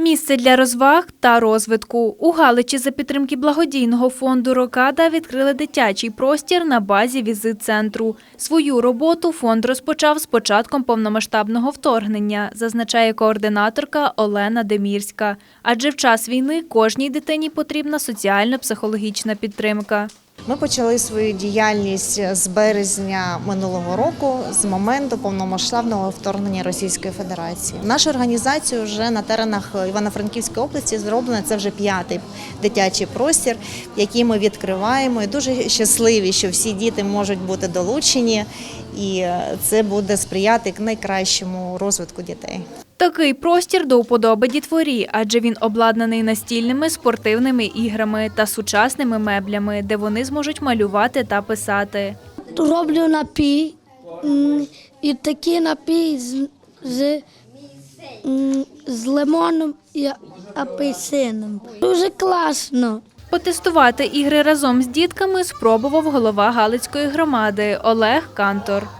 Місце для розваг та розвитку. У Галичі за підтримки благодійного фонду «Рокада» відкрили дитячий простір на базі візит-центру. Свою роботу фонд розпочав з початком повномасштабного вторгнення, зазначає координаторка Олена Демірська. Адже в час війни кожній дитині потрібна соціально-психологічна підтримка. Ми почали свою діяльність з березня минулого року, з моменту повномасштабного вторгнення Російської Федерації. Наша організація вже на теренах Івано-Франківської області зроблена. Це вже п'ятий дитячий простір, який ми відкриваємо. І дуже щасливі, що всі діти можуть бути долучені, і це буде сприяти найкращому розвитку дітей. Такий простір до уподоби дітворі, адже він обладнаний настільними спортивними іграми та сучасними меблями, де вони зможуть малювати та писати. роблю напій і такий напій з, з, з лимоном і апельсином. Дуже класно. Потестувати ігри разом з дітками спробував голова Галицької громади Олег Кантор.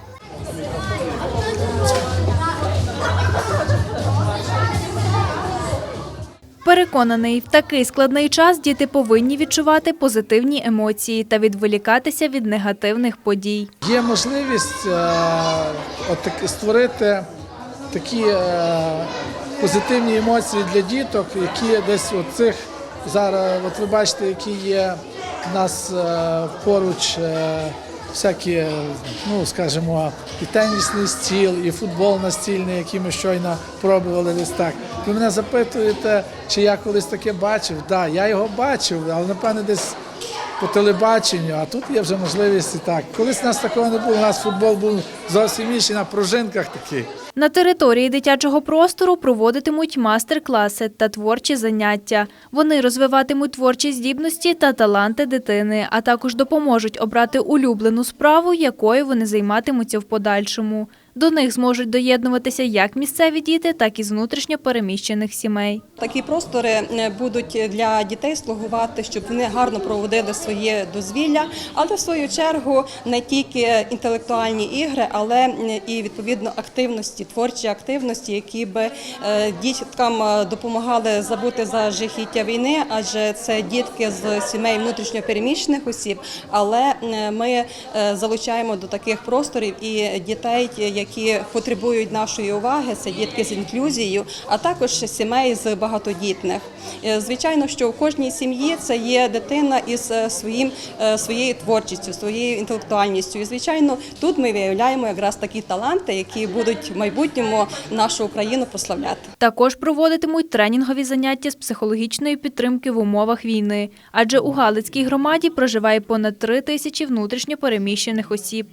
Переконаний, в такий складний час діти повинні відчувати позитивні емоції та відволікатися від негативних подій. Є можливість е, створити такі е, позитивні емоції для діток, які десь от цих зараз, от ви бачите, які є в нас е, поруч всякі, е, ну скажімо, і тенісний стіл, і футбол настільний, який ми щойно пробували десь так. Ви мене запитуєте, чи я колись таке бачив? Так, да, я його бачив, але напевне десь по телебаченню, а тут є вже можливість і так. Колись у нас такого не було, у нас футбол був зовсім інший на пружинках такий. На території дитячого простору проводитимуть мастер-класи та творчі заняття. Вони розвиватимуть творчі здібності та таланти дитини, а також допоможуть обрати улюблену справу, якою вони займатимуться в подальшому. До них зможуть доєднуватися як місцеві діти, так і з переміщених сімей. Такі простори е, будуть для дітей слугувати, щоб вони гарно проводили своє дозвілля, але в свою чергу не тільки інтелектуальні ігри, але е, і відповідно активності, творчі активності, які би е, діткам допомагали забути за жахіття війни, адже це дітки з сімей внутрішньо переміщених осіб. Але ми залучаємо до таких просторів і дітей, які потребують нашої уваги, це дітки з інклюзією, а також сімей з багатодітних. Е, Звичайно, що в кожній сім'ї це є дитина із е, своїм е, своєю творчістю, своєю інтелектуальністю. І звичайно, тут ми виявляємо якраз такі таланти, які будуть в майбутньому нашу Україну прославляти. Також проводитимуть тренінгові заняття з психологічної підтримки в умовах війни, адже у Галицькій громаді проживає понад три тисячі внутрішньо переміщених осіб.